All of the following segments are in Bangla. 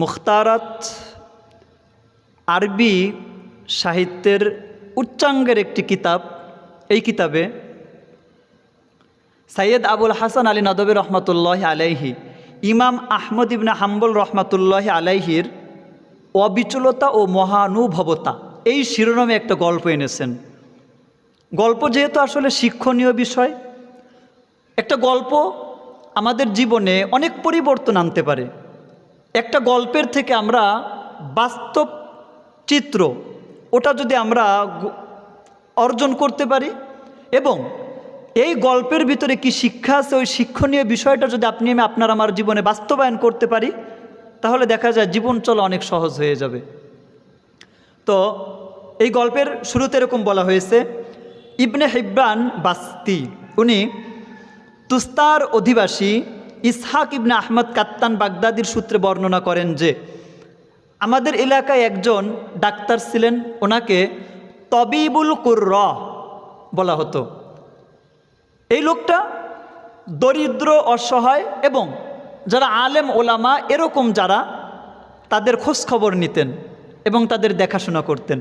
মুখতারাত আরবি সাহিত্যের উচ্চাঙ্গের একটি কিতাব। এই কিতাবে সৈয়দ আবুল হাসান আলী নদবী রহমতুল্লাহ আলাইহি, ইমাম আহমদ ইবনে হাম্বল রহমতুল্লাহ আলাইহির অবিচলতা ও মহানুভবতা, এই শিরোনামে একটা গল্প এনেছেন। গল্প যেহেতু আসলে শিক্ষণীয় বিষয়, একটা গল্প আমাদের জীবনে অনেক পরিবর্তন আনতে পারে। একটা গল্পের থেকে আমরা বাস্তব চিত্র, ওটা যদি আমরা অর্জন করতে পারি এবং এই গল্পের ভিতরে কি শিক্ষা আছে, ওই শিক্ষণীয় বিষয়টা যদি আপনি, আমি আপনার আমার জীবনে বাস্তবায়ন করতে পারি, তাহলে দেখা যায় জীবন চলা অনেক সহজ হয়ে যাবে। তো এই গল্পের শুরুতে এরকম বলা হয়েছে, ইবনে হিব্রান বাস্তি, উনি তুস্তার অধিবাসী ইসহাক ইবনে আহমদ কাত্তান বাগদাদির সূত্রে বর্ণনা করেন যে, আমাদের এলাকায় একজন ডাক্তার ছিলেন, ওনাকে তবিবুল কুর্র বলা হতো। এই লোকটা দরিদ্র, অসহায় এবং যারা আলেম, ওলামা এরকম যারা, তাদের খোঁজ খবর নিতেন এবং তাদের দেখাশোনা করতেন।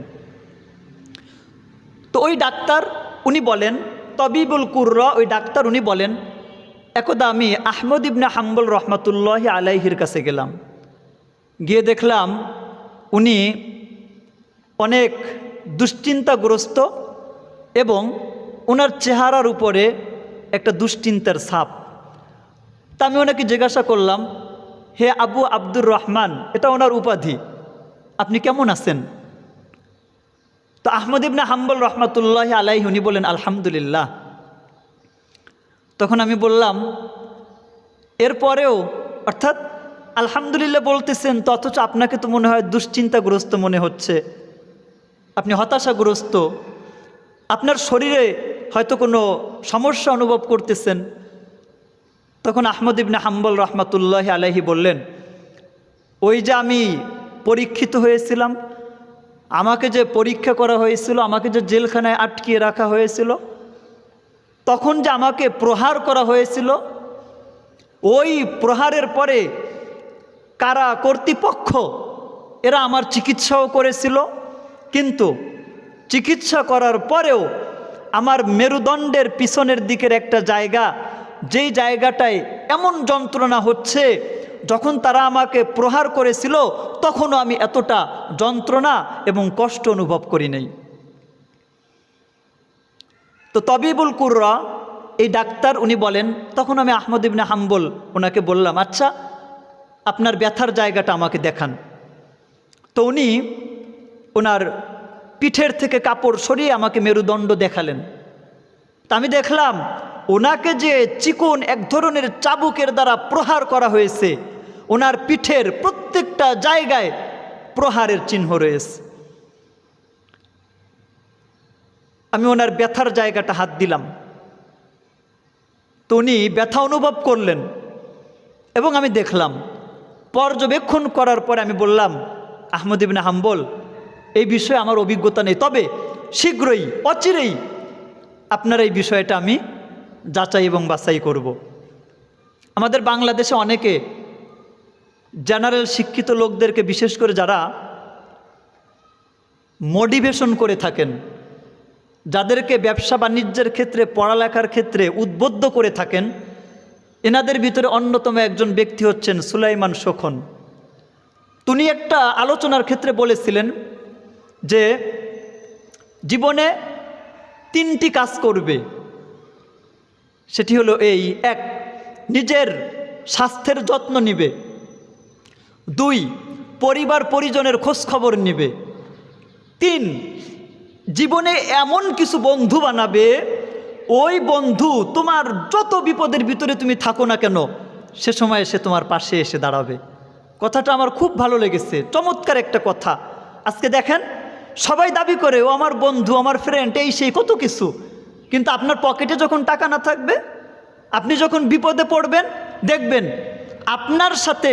তো ওই ডাক্তার, উনি বলেন, তবিবুল কুর্রা, ওই ডাক্তার উনি বলেন একদা আমি আহমদ ইবনে হাম্বল রহমতুল্লাহ আলাইহির কাছে গেলাম। গিয়ে দেখলাম উনি অনেক দুশ্চিন্তাগ্রস্ত এবং ওনার চেহারার উপরে একটা দুশ্চিন্তার ছাপ। তা আমি ওনাকে জিজ্ঞাসা করলাম, হে আবু আব্দুর রহমান, এটা ওনার উপাধি, আপনি কেমন আছেন? তো আহমদ ইবনে হাম্বল রহমতুল্লাহ আলাইহি উনি বলেন আলহামদুলিল্লাহ। তখন আমি বললাম, এরপরেও, অর্থাৎ আলহামদুলিল্লাহ বলতেছেন তো অথচ আপনাকে তো মনে হয় দুশ্চিন্তাগ্রস্ত মনে হচ্ছে। আপনি হতাশাগ্রস্ত। আপনার শরীরে হয়তো কোনো সমস্যা অনুভব করতেছেন। তখন আহমদ ইবনে হাম্বল রহমতুল্লাহ আলাইহি বললেন, ওই যে আমি পরীক্ষিত হয়েছিলাম, আমাকে যে পরীক্ষা করা হয়েছিল, আমাকে যে জেলখানায় আটকিয়ে রাখা হয়েছিল তখন যে আমাকে প্রহার করা হয়েছিল, ওই প্রহারের পরে কারা কর্তৃপক্ষ, এরা আমার চিকিৎসাও করেছিল। কিন্তু চিকিৎসা করার পরেও আমার মেরুদণ্ডের পিছনের দিকের একটা জায়গা, যেই জায়গাটায় এমন যন্ত্রণা হচ্ছে, যখন তারা আমাকে প্রহার করেছিল, তখনও আমি এতটা যন্ত্রণা এবং কষ্ট অনুভব করি নাই। তো তবিবুল কুররা, এই ডাক্তার উনি বলেন, তখন আমি আহমদ ইবনে হাম্বল ওনাকে বললাম আচ্ছা আপনার ব্যথার জায়গাটা আমাকে দেখান। তো উনি ওনার পিঠের থেকে কাপড় সরিয়ে আমাকে মেরুদণ্ড দেখালেন। তা আমি দেখলাম, ওনাকে যে চিকন এক ধরনের চাবুকের দ্বারা প্রহার করা হয়েছে, ওনার পিঠের প্রত্যেকটা জায়গায় প্রহারের চিহ্ন রয়েছে। আমি ওনার ব্যথার জায়গাটা হাত দিলাম। তো উনি ব্যথা অনুভব করলেন এবং আমি দেখলাম। পর্যবেক্ষণ করার পরে আমি বললাম, আহমদ ইবিন হাম্বল, এই বিষয়ে আমার অভিজ্ঞতা নেই। তবে শীঘ্রই, অচিরেই আপনার এই বিষয়টা আমি যাচাই এবং বাছাই করব। আমাদের বাংলাদেশে অনেকে জেনারেল শিক্ষিত লোকদেরকে বিশেষ করে যারা মোটিভেশন করে থাকেন যাদেরকে ব্যবসা বাণিজ্যের ক্ষেত্রে, পড়ালেখার ক্ষেত্রে উদ্বুদ্ধ করে থাকেন, এনাদের ভিতরে অন্যতম একজন ব্যক্তি হচ্ছেন সুলাইমান শোখন তিনি একটা আলোচনার ক্ষেত্রে বলেছিলেন যে, জীবনে তিনটি কাজ করবে। সেটি হলো এই, এক, নিজের স্বাস্থ্যের যত্ন নিবে। দুই পরিবার পরিজনের খোঁজ খবর নিবে। তিন জীবনে এমন কিছু বন্ধু বানাবে, ওই বন্ধু তোমার যত বিপদের ভিতরে তুমি থাকো না কেন, সে সময় সে তোমার পাশে এসে দাঁড়াবে। কথাটা আমার খুব ভালো লেগেছে, চমৎকার একটা কথা। আজকে দেখেন, সবাই দাবি করে, ও আমার বন্ধু, আমার ফ্রেন্ড এই সেই কত কিছু। কিন্তু আপনার পকেটে যখন টাকা না থাকবে, আপনি যখন বিপদে পড়বেন, দেখবেন আপনার সাথে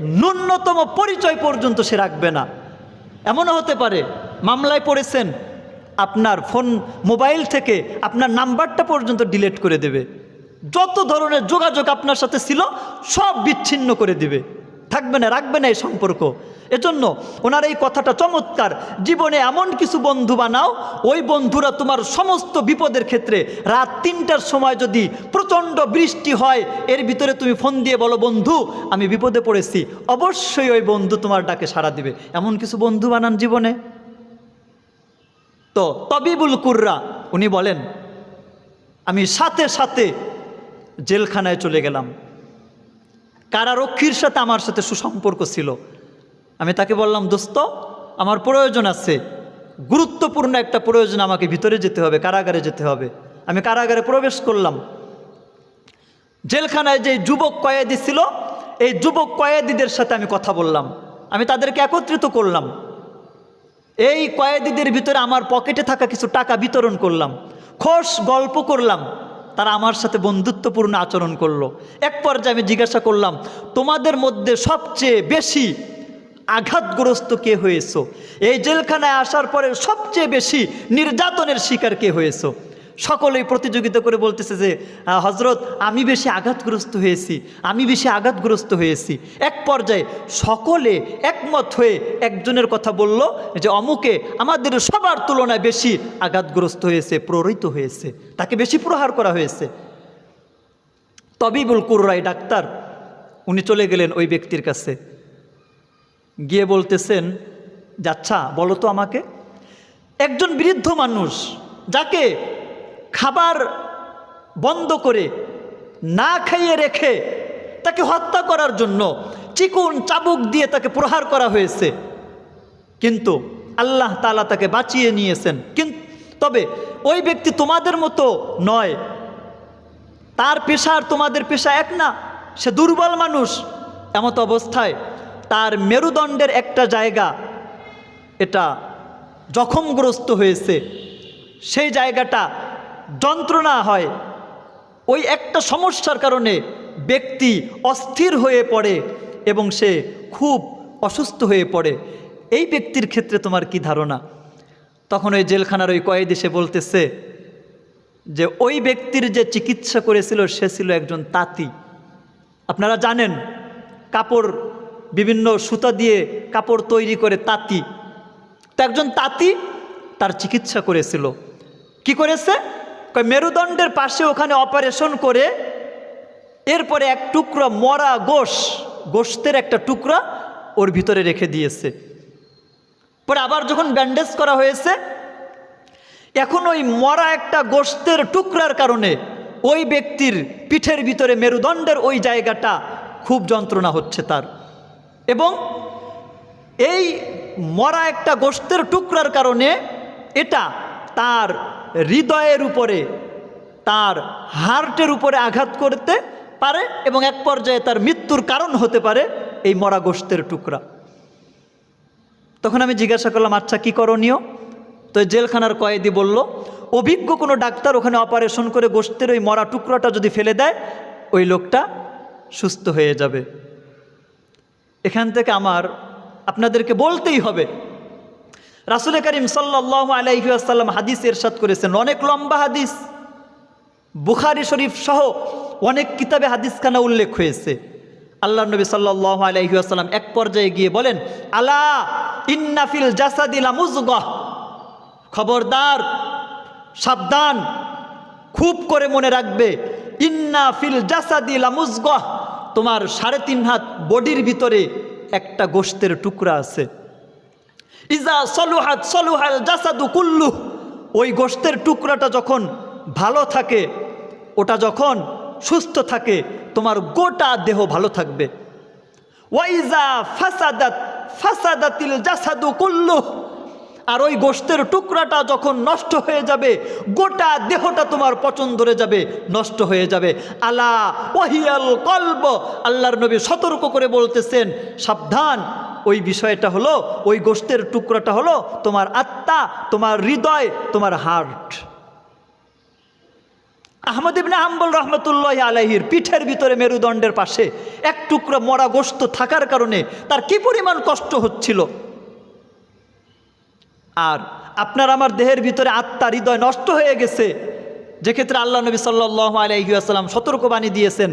ন্যূনতম পরিচয় পর্যন্ত সে রাখবে না। এমনও হতে পারে, মামলায় পড়েছেন আপনার ফোন মোবাইল থেকে আপনার নাম্বারটা পর্যন্ত ডিলিট করে দেবে। যত ধরনের যোগাযোগ আপনার সাথে ছিল, সব বিচ্ছিন্ন করে দিবে। থাকবে না, রাখবে না এই সম্পর্ক। এজন্য ওনার এই কথাটা চমৎকার। জীবনে এমন কিছু বন্ধু বানাও, ওই বন্ধুরা তোমার সমস্ত বিপদের ক্ষেত্রে রাত তিনটার সময় যদি প্রচণ্ড বৃষ্টি হয়, এর ভিতরে তুমি ফোন দিয়ে বলো, বন্ধু, আমি বিপদে পড়েছি। অবশ্যই ওই বন্ধু তোমার ডাকে সাড়া দিবে। এমন কিছু বন্ধু বানান জীবনে। তবিবুল কুররা, উনি বলেন, আমি সাথে সাথে জেলখানায় চলে গেলাম। কারারক্ষীর সাথে আমার সাথে সুসম্পর্ক ছিল। আমি তাকে বললাম, দোস্ত, আমার প্রয়োজন আছে। গুরুত্বপূর্ণ একটা প্রয়োজন আমাকে ভিতরে যেতে হবে, কারাগারে যেতে হবে। আমি কারাগারে প্রবেশ করলাম। জেলখানায় যে যুবক কয়েদি ছিল, এই যুবক কয়েদিদের সাথে আমি কথা বললাম। আমি তাদেরকে একত্রিত করলাম। এই কয়েদিদের ভিতরে আমার পকেটে থাকা কিছু টাকা বিতরণ করলাম। খোশ গল্প করলাম। তারা আমার সাথে বন্ধুত্বপূর্ণ আচরণ করল। এক পর্যায়ে আমি জিজ্ঞাসা করলাম, তোমাদের মধ্যে সবচেয়ে বেশি আঘাতগ্রস্ত কে হয়েছ? এই জেলখানায় আসার পরে সবচেয়ে বেশি নির্যাতনের শিকার কে হয়েছো? সকলেই প্রতিযোগিতা করে বলতেছে যে হজরত আমি বেশি আঘাতগ্রস্ত হয়েছি, আমি বেশি আঘাতগ্রস্ত হয়েছি। এক পর্যায়ে সকলে একমত হয়ে একজনের কথা বলল যে, অমুকে আমাদের সবার তুলনায় বেশি আঘাতগ্রস্ত হয়েছে প্ররোহিত হয়েছে, তাকে বেশি প্রহার করা হয়েছে। তবিবুল কুররাই ডাক্তার, উনি চলে গেলেন ওই ব্যক্তির কাছে। গিয়ে বলতেছেন, যে আচ্ছা বলো তো আমাকে, একজন বৃদ্ধ মানুষ, যাকে খাবার বন্ধ করে না খাইয়ে রেখে তাকে হত্যা করার জন্য চিকুন চাবুক দিয়ে তাকে প্রহার করা হয়েছে। কিন্তু আল্লাহ তালা তাকে বাঁচিয়ে নিয়েছেন। কিন্তু তবে ওই ব্যক্তি তোমাদের মতো নয়। তার পেশা আর তোমাদের পেশা এক না, সে দুর্বল মানুষ। এমত অবস্থায় তার মেরুদণ্ডের একটা জায়গা, এটা জখমগ্রস্ত হয়েছে। সেই জায়গাটা যন্ত্রণা হয়। ওই একটা সমস্যার কারণে ব্যক্তি অস্থির হয়ে পড়ে এবং সে খুব অসুস্থ হয়ে পড়ে। এই ব্যক্তির ক্ষেত্রে তোমার কি ধারণা? তখন ওই জেলখানার ওই কয়েদি সে বলতেছে যে, ওই ব্যক্তির যে চিকিৎসা করেছিল সে ছিল একজন তাঁতি। আপনারা জানেন, কাপড়, বিভিন্ন সুতা দিয়ে কাপড় তৈরি করে তাঁতি। তো একজন তাঁতি তার চিকিৎসা করেছিল। কি করেছে? মেরুদণ্ডের পাশে ওখানে অপারেশন করে, এরপরে এক টুকরো মরা গোশ গোশতের একটা টুকরা ওর ভিতরে রেখে দিয়েছে। পরে আবার যখন ব্যান্ডেজ করা হয়েছে, এখন ওই মরা একটা গোস্তের টুকরার কারণে ওই ব্যক্তির পিঠের ভিতরে মেরুদণ্ডের ওই জায়গাটা খুব যন্ত্রণা হচ্ছে তার। এবং এই মরা একটা গোস্তের টুকরার কারণে এটা তার হৃদয়ের উপরে, তার হার্টের উপরে আঘাত করতে পারে এবং এক পর্যায়ে তার মৃত্যুর কারণ হতে পারে এই মরা গোস্তের টুকরা। তখন আমি জিজ্ঞাসা করলাম আচ্ছা কী করণীয়? তো জেলখানার কয়েদি বলল, অভিজ্ঞ কোনো ডাক্তার ওখানে অপারেশন করে গোষ্ঠের ওই মরা টুকরোটা যদি ফেলে দেয়, ওই লোকটা সুস্থ হয়ে যাবে। এখান থেকে আমার, আপনাদেরকে বলতেই হবে রাসুল করিম সাল্লাহ আলাইসাল্লাম হাদিস এরশাদ করেছেন। অনেক লম্বা হাদিস। বুখারি শরীফ সহ অনেক কিতাবে হাদিসখানা উল্লেখ হয়েছে। আল্লাহ নবী সাল্লাহ আলাইসাল্লাম এক পর্যায়ে গিয়ে বলেন, আলা ইন্নাফিল জাসাদিলা খবরদার, সাবধান, খুব করে মনে রাখবে, ইন্না ফিল তোমার সাড়ে তিন হাত বডির ভিতরে একটা গোস্তের টুকরা আছে। ইজা সলুহাত সলুহাল জাসাদু কুল্লু। ওই গোস্তের টুকরাটা যখন ভালো থাকে, ওটা যখন সুস্থ থাকে, তোমার গোটা দেহ ভালো থাকবে। ওয়াইজা ফাসাদাত ফাসাদাতিল জাসাদু কুল্লু। আর ওই গোস্তের টুকরাটা যখন নষ্ট হয়ে যাবে, গোটা দেহটা তোমার পচন ধরে যাবে, নষ্ট হয়ে যাবে। আলা ওহিয়াল কলব। আল্লাহর নবী সতর্ক করে বলতেছেন, সাবধান ওই বিষয়টা হলো, ওই গোস্তের টুকরাটা হলো তোমার আত্মা, তোমার হৃদয়, তোমার হার্ট। আহমদ ইবনে হাম্বল রহমতুল্লাহ আলাহির পিঠের ভিতরে মেরুদণ্ডের পাশে এক টুকরো মরা গোস্ত থাকার কারণে তার কি পরিমাণ কষ্ট হচ্ছিল? আর আপনার আমার দেহের ভিতরে আত্মা হৃদয় নষ্ট হয়ে গেছে যে ক্ষেত্রে আল্লাহ নবী সাল্লাহ আলহিউসালাম সতর্কবাণী দিয়েছেন,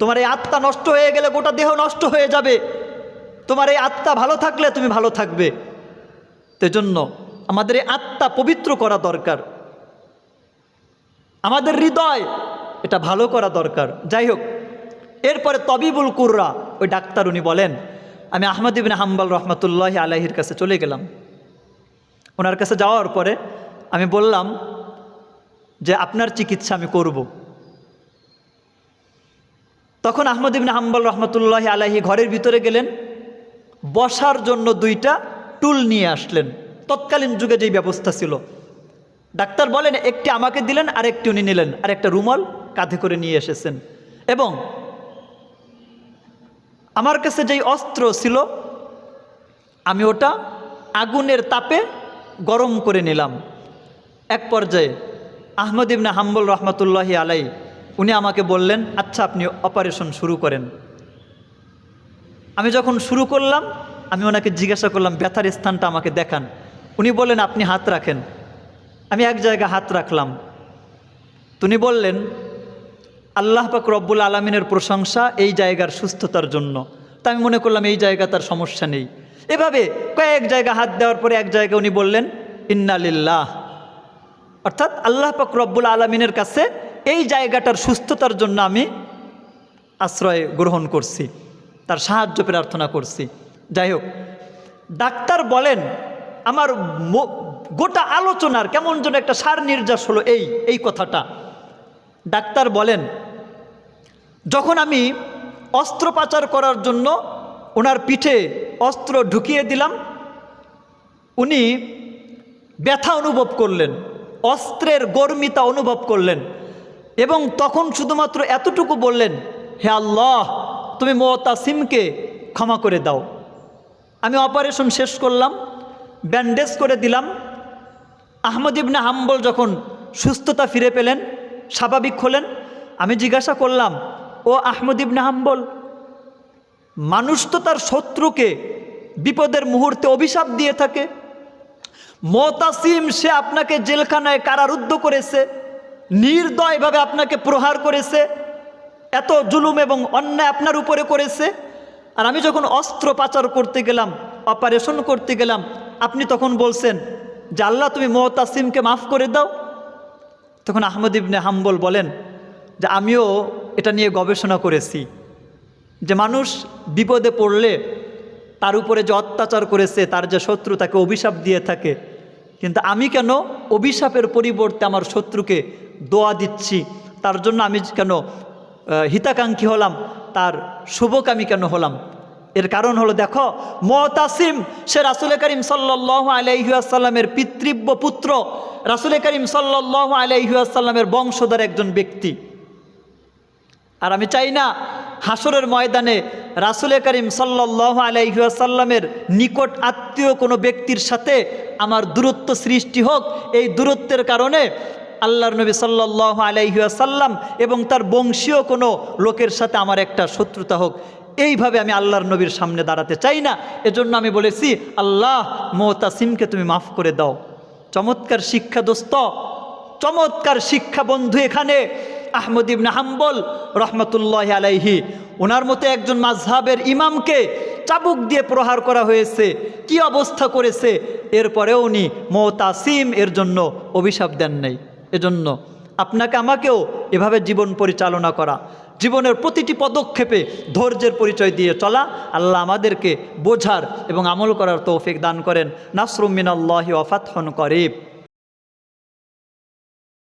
তোমার এই আত্মা নষ্ট হয়ে গেলে গোটা দেহ নষ্ট হয়ে যাবে। তোমার এই আত্মা ভালো থাকলে তুমি ভালো থাকবে। জন্য আমাদের এই আত্মা পবিত্র করা দরকার। আমাদের হৃদয় এটা ভালো করা দরকার। যাই হোক, এরপরে তবিবুল কুররা, ওই ডাক্তার উনি বলেন, আমি আহমদ ইবিন হাম্বাল রহমতুল্লাহ আলাহির কাছে চলে গেলাম। ওনার কাছে যাওয়ার পরে আমি বললাম যে, আপনার চিকিৎসা আমি করব। তখন আহমদ ইবিন হাম্বাল রহমতুল্লাহ আলাহি ঘরের ভিতরে গেলেন। বসার জন্য দুইটা টুল নিয়ে আসলেন। তৎকালীন যুগে যেই ব্যবস্থা ছিল। ডাক্তার বলেন, একটি আমাকে দিলেন আর একটি উনি নিলেন। আর একটা রুমাল কাঁধে করে নিয়ে এসেছেন। এবং আমার কাছে যেই অস্ত্র ছিল, আমি ওটা আগুনের তাপে গরম করে নিলাম। এক পর্যায়ে আহমদ ইবনে হাম্বুল রহমতুল্লাহি আলাই উনি আমাকে বললেন আচ্ছা আপনি অপারেশন শুরু করেন। আমি যখন শুরু করলাম, আমি ওনাকে জিজ্ঞাসা করলাম, ব্যথার স্থানটা আমাকে দেখান। উনি বললেন, আপনি হাত রাখেন। আমি এক জায়গায় হাত রাখলাম। তিনি বললেন, আল্লাহ পাক রব্বুল আলমিনের প্রশংসা এই জায়গার সুস্থতার জন্য। তা আমি মনে করলাম, এই জায়গা তার সমস্যা নেই। এভাবে কয়েক জায়গা হাত দেওয়ার পরে এক জায়গায় উনি বললেন ইন্নালিল্লাহ অর্থাৎ আল্লাহ পাক রব্বুল আলমিনের কাছে এই জায়গাটার সুস্থতার জন্য আমি আশ্রয় গ্রহণ করছি। তার সাহায্য প্রার্থনা করছি। যাই হোক ডাক্তার বলেন, আমার গোটা আলোচনার কেমন যেন একটা সার নির্যাস হলো এই এই কথাটা। ডাক্তার বলেন, যখন আমি অস্ত্রোপচার করার জন্য ওনার পিঠে অস্ত্র ঢুকিয়ে দিলাম, উনি ব্যথা অনুভব করলেন, অস্ত্রের গর্মিতা অনুভব করলেন এবং তখন শুধুমাত্র এতটুকু বললেন, হে আল্লাহ তুমি মোতাসিমকে ক্ষমা করে দাও। আমি অপারেশন শেষ করলাম, ব্যান্ডেজ করে দিলাম। আহমদ ইবনে হাম্বল যখন সুস্থতা ফিরে পেলেন, স্বাভাবিক হলেন, আমি জিজ্ঞাসা করলাম, ও আহমদ ইবনে হাম্বল, মানুষ তো তার শত্রুকে বিপদের মুহূর্তে অভিশাপ দিয়ে থাকে। মতাসিম সে আপনাকে জেলখানায় কারারুদ্ধ করেছে, নির্দয়ভাবে আপনাকে প্রহার করেছে এত জুলুম এবং অন্যায় আপনার উপরে করেছে। আর আমি যখন অস্ত্র পাচার করতে গেলাম অপারেশন করতে গেলাম, আপনি তখন বলছেন, যে আল্লাহ, তুমি মোহতাসিমকে মাফ করে দাও। তখন আহমদ ইবনে হাম্বল বলেন, যে আমিও এটা নিয়ে গবেষণা করেছি। যে মানুষ বিপদে পড়লে তার উপরে যে অত্যাচার করেছে, তার যে শত্রু, তাকে অভিশাপ দিয়ে থাকে। কিন্তু আমি কেন অভিশাপের পরিবর্তে আমার শত্রুকে দোয়া দিচ্ছি? তার জন্য আমি কেন হিতাকাঙ্ক্ষী হলাম, তার শুভকামী কেন হলাম? এর কারণ হলো দেখো, মতাসিম, সে রাসুল করিম সাল্লাহ আলাইহাসাল্লামের পিতৃব্য পুত্র, রাসুল করিম সাল্লাহ আলাইহাসাল্লামের বংশধর একজন ব্যক্তি। আর আমি চাই না হাসরের ময়দানে রাসুল করিম সাল্লাহ আলাইসাল্লামের নিকট আত্মীয় কোনো ব্যক্তির সাথে আমার দূরত্ব সৃষ্টি হোক, এই দূরত্বের কারণে আল্লাহর নবী সাল্লাহ আলাইসাল্লাম এবং তার বংশীয় কোনো লোকের সাথে আমার একটা শত্রুতা হোক, এইভাবে আমি আল্লাহর নবীর সামনে দাঁড়াতে চাই না। এজন্য আমি বলেছি, আল্লাহ মোহতাসিমকে তুমি মাফ করে দাও। চমৎকার শিক্ষা দোস্ত, চমৎকার শিক্ষা বন্ধু এখানে। আহমদ ইবনে হাম্বল রহমতুল্লাহ আলাইহি, ওনার মতো একজন মাঝহাবের ইমামকে চাবুক দিয়ে প্রহার করা হয়েছে, কি অবস্থা করেছে, এরপরেও উনি মোতাসিম এর জন্য অভিশাপ দেন নাই। এজন্য আপনাকে আমাকেও এভাবে জীবন পরিচালনা করা, জীবনের প্রতিটি পদক্ষেপে ধৈর্যের পরিচয় দিয়ে চলা, আল্লাহ আমাদেরকে বোঝার এবং আমল করার তৌফিক দান করেন। নাসরুমিন আল্লাহি ওয়াফাতহন করিব।